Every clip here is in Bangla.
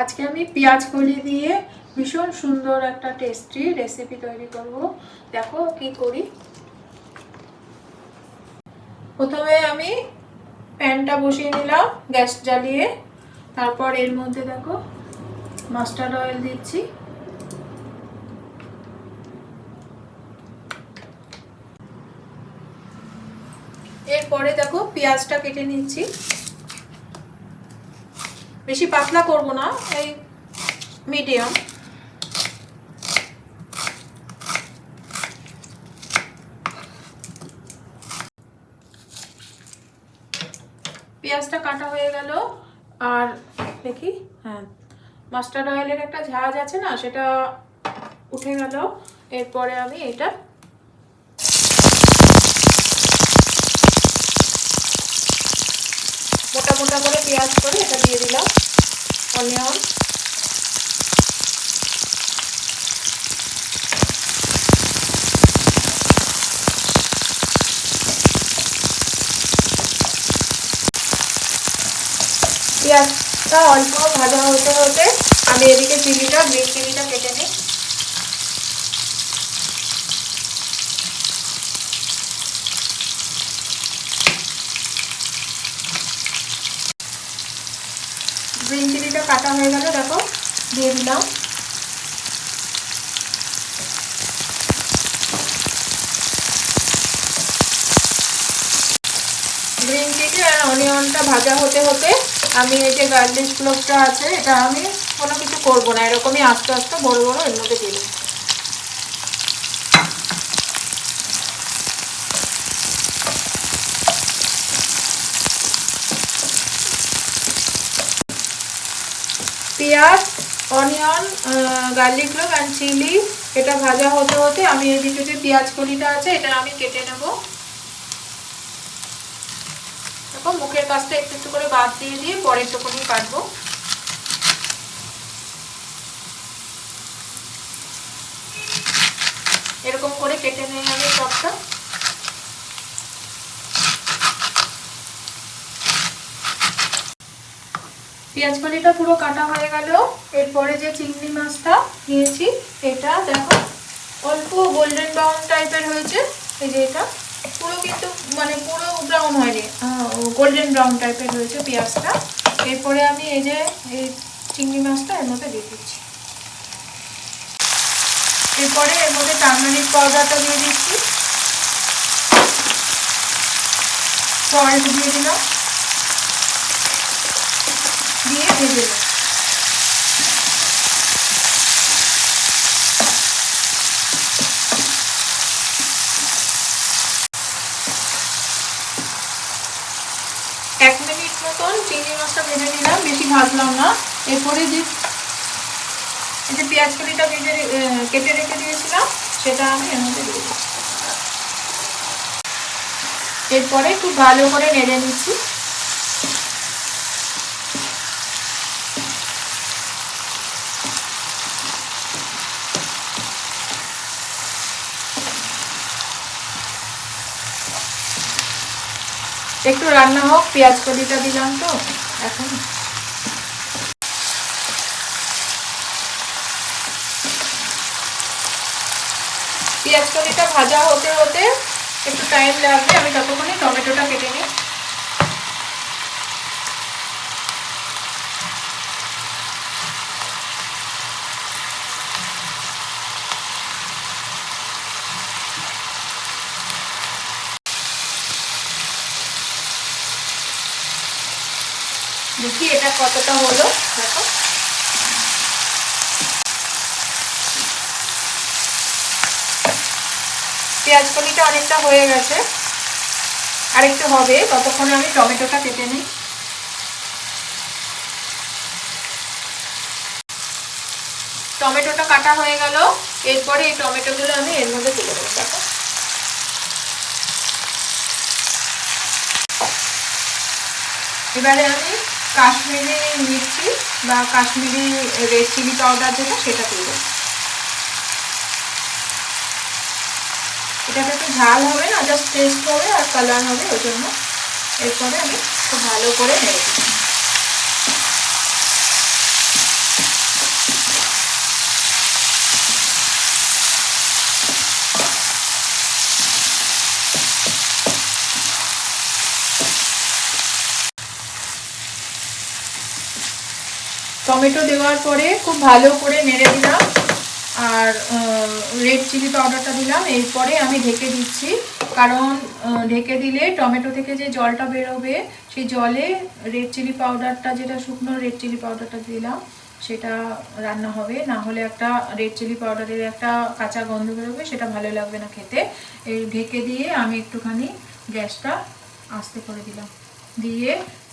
আজকে আমি পেঁয়াজ কলি দিয়ে ভীষণ সুন্দর একটা টেস্টি রেসিপি তৈরি করব। দেখো কি করি। প্রথমে আমি প্যানটা বসিয়ে নিলাম গ্যাস জ্বালিয়ে। তারপর এর মধ্যে দেখো মাস্টার্ড অয়েল দিচ্ছি। এরপরে দেখো পেঁয়াজটা কেটে নিচ্ছি। বেশি পাতলা করব না, এই মিডিয়াম পেঁয়াজটা কাটা হয়ে গেল, আর দেখি হ্যাঁ মাস্টার্ড অয়েলের একটা ঝাঁজ আছে না, সেটা উঠে গেল। এরপরে আমি এটা মোটা মোটা করে পেঁয়াজ করে এটা দিয়ে দিলাম অনিয়ন পেঁয়াজটা অল্প ভাজা হতে হতে আমি এদিকে চিলিটা গ্রিন চিলিটা কেটে নিই। গ্রিন চিলিটা কাটা হয়ে গেল, দেখো, দিয়ে দিলাম। গ্রিন চিলি আর অনিয়নটা ভাজা হতে হতে আমি এই যে গার্লিশ ক্লোভটা আছে, এটা আমি কোনো কিছু করব না। এরকমই আস্তে আস্তে বড় বড় এর মধ্যে দিয়ে পেঁয়াজ, onion garlic clove and chilli এটা ভাজা হতে হতে আমি এদিকে যে পেঁয়াজ কলিটা আছে, এটা আমি কেটে নেব। দেখো, মুখের কাছটা একটু একটু করে বাদ দিয়ে দিয়ে পরের টুকুনি কাটবো। এরকম করে কেটে নেই আমি সবটা। পেঁয়াজ কলিটা পুরো কাটা হয়ে গেল। এরপরে যে চিংড়ি মাছটা নিয়েছি, এটা দেখো অল্প গোল্ডেন ব্রাউন টাইপের হয়েছে। এই যে এটা পুরো কিন্তু মানে পুরো ব্রাউন হয়নি গোল্ডেন ব্রাউন টাইপের হয়েছে পেঁয়াজটা। এরপরে আমি এই যে এই চিংড়ি মাছটা এর মধ্যে দিয়ে দিচ্ছি। এরপরে এর মধ্যে টার্মারিক পাউডারটা দিয়ে দিচ্ছি। সল্ট দিয়ে দিলাম। দিয়ে ভেজে নেব এক মিনিট মতন চিংড়ি মাছটা ভেজে নিলাম, বেশি ভাজলাম না। এরপরে যে এই যে পেঁয়াজ কলিটা ভেজে কেটে রেখে দিয়েছিলাম, সেটা আমি এর মধ্যে দিয়ে এরপরে একটু ভালো করে নেড়ে নিচ্ছি। একটু রান্না হোক, পেঁয়াজ কলিটা দিলাম তো, এখন। পেঁয়াজ কলিটা ভাজা হতে হতে একটু টাইম লাগবে, আমি ততক্ষণে টমেটোটা কেটে নিই। দেখি এটা কতটা হলো। দেখো। পেঁয়াজ কলিটা অনেকটা হয়ে গেছে। আরেকটু হবে, ততক্ষণে আমি টমেটোটা কেটে নিই। টমেটোটা কাটা হয়ে গেল। এরপরে এই টমেটোগুলো আমি এর মধ্যে তুলে দেবো, দেখো। এবারে আমি কাশ্মীরি মিষ্টি বা কাশ্মীরি রেড চিলি পাউডার যেটা, সেটা দেবো। এটাতে একটু ঝাল হবে না জাস্ট টেস্ট হবে আর কালার হবে, ওই জন্য। এরপরে আমি খুব ভালো করে নেড়ে দিচ্ছি। টমেটো দেওয়ার পরে খুব ভালো করে নেড়ে দিলাম। আর রেড চিলি পাউডারটা দিলাম। এরপরে আমি ঢেকে দিচ্ছি। কারণ ঢেকে দিলে টমেটো থেকে যে জলটা বেরোবে, সেই জলে রেড চিলি পাউডারটা যেটা শুকনো রেড চিলি পাউডারটা দিলাম, সেটা রান্না হবে। না হলে একটা রেড চিলি পাউডারের একটা কাঁচা গন্ধ বেরোবে, সেটা ভালো লাগবে না খেতে। এই ঢেকে দিয়ে আমি একটুখানি গ্যাসটা আস্তে করে দিলাম। দিয়ে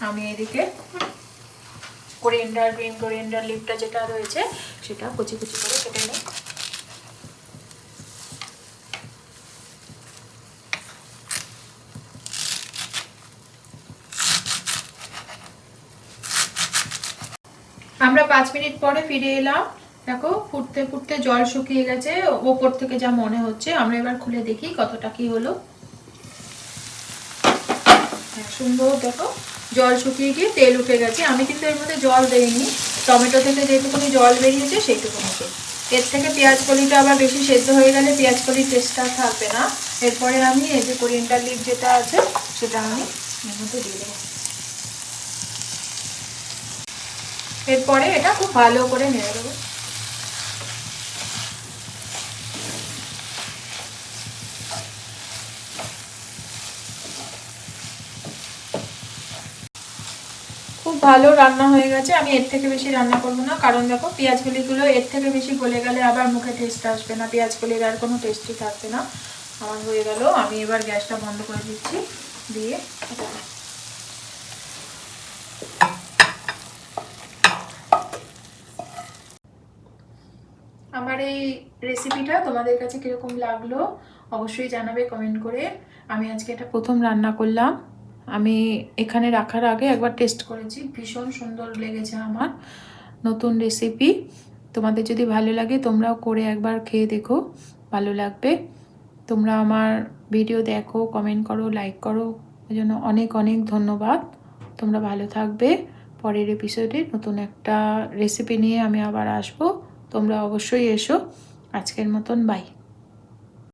আমি এদিকে কোরিয়েন্ডার গ্রিন কোরিয়েন্ডার লিপটা যেটা রয়েছে, সেটা কুচি কুচি করে কেটে নিই। আমরা পাঁচ মিনিট পরে ফিরে এলাম। দেখো, ফুটতে ফুটতে জল শুকিয়ে গেছে। ওপর থেকে যা মনে হচ্ছে, আমরা এবার খুলে দেখি কতটা কি হলো। সুন্দর, দেখো, জল শুকিয়ে গিয়ে তেল উঠে গেছে। আমি কিন্তু এর মধ্যে জল দেইনি। টমেটো থেকে যেটুকুনি জল বেরিয়েছে সেইটুকুনিকে এর থেকে পেঁয়াজ কলিটা আবার বেশি সেদ্ধ হয়ে গেলে পেঁয়াজ কলির টেস্টটা থাকবে না। এরপরে আমি এই যে কোরিয়েন্ডার লিভ যেটা আছে, সেটা আমি এর মধ্যে দিয়ে দেবো। এরপরে এটা খুব ভালো করে নেড়ে দেবো। খুব ভালো রান্না হয়ে গেছে। আমি এর থেকে বেশি রান্না করব না। কারণ দেখো পেঁয়াজ কলিগুলো এর থেকে বেশি গলে গেলে আবার মুখে টেস্ট আসবে না। পেঁয়াজ কলির আর কোনো টেস্টই থাকবে না। আমার হয়ে গেল। আমি এবার গ্যাসটা বন্ধ করে দিচ্ছি। দিয়ে আমার এই রেসিপিটা তোমাদের কাছে কীরকম লাগল অবশ্যই জানাবে কমেন্ট করে। আমি আজকে এটা প্রথম রান্না করলাম। আমি এখানে রাখার আগে একবার টেস্ট করেছি। ভীষণ সুন্দর লেগেছে আমার নতুন রেসিপি তোমাদের যদি ভালো লাগে তোমরাও করে একবার খেয়ে দেখো, ভালো লাগবে। তোমরা আমার ভিডিও দেখো কমেন্ট করো লাইক করো। ওই জন্য অনেক অনেক ধন্যবাদ। তোমরা ভালো থাকবে। পরের এপিসোডে নতুন একটা রেসিপি নিয়ে আমি আবার আসব। তোমরা অবশ্যই এসো। আজকের মতন বাই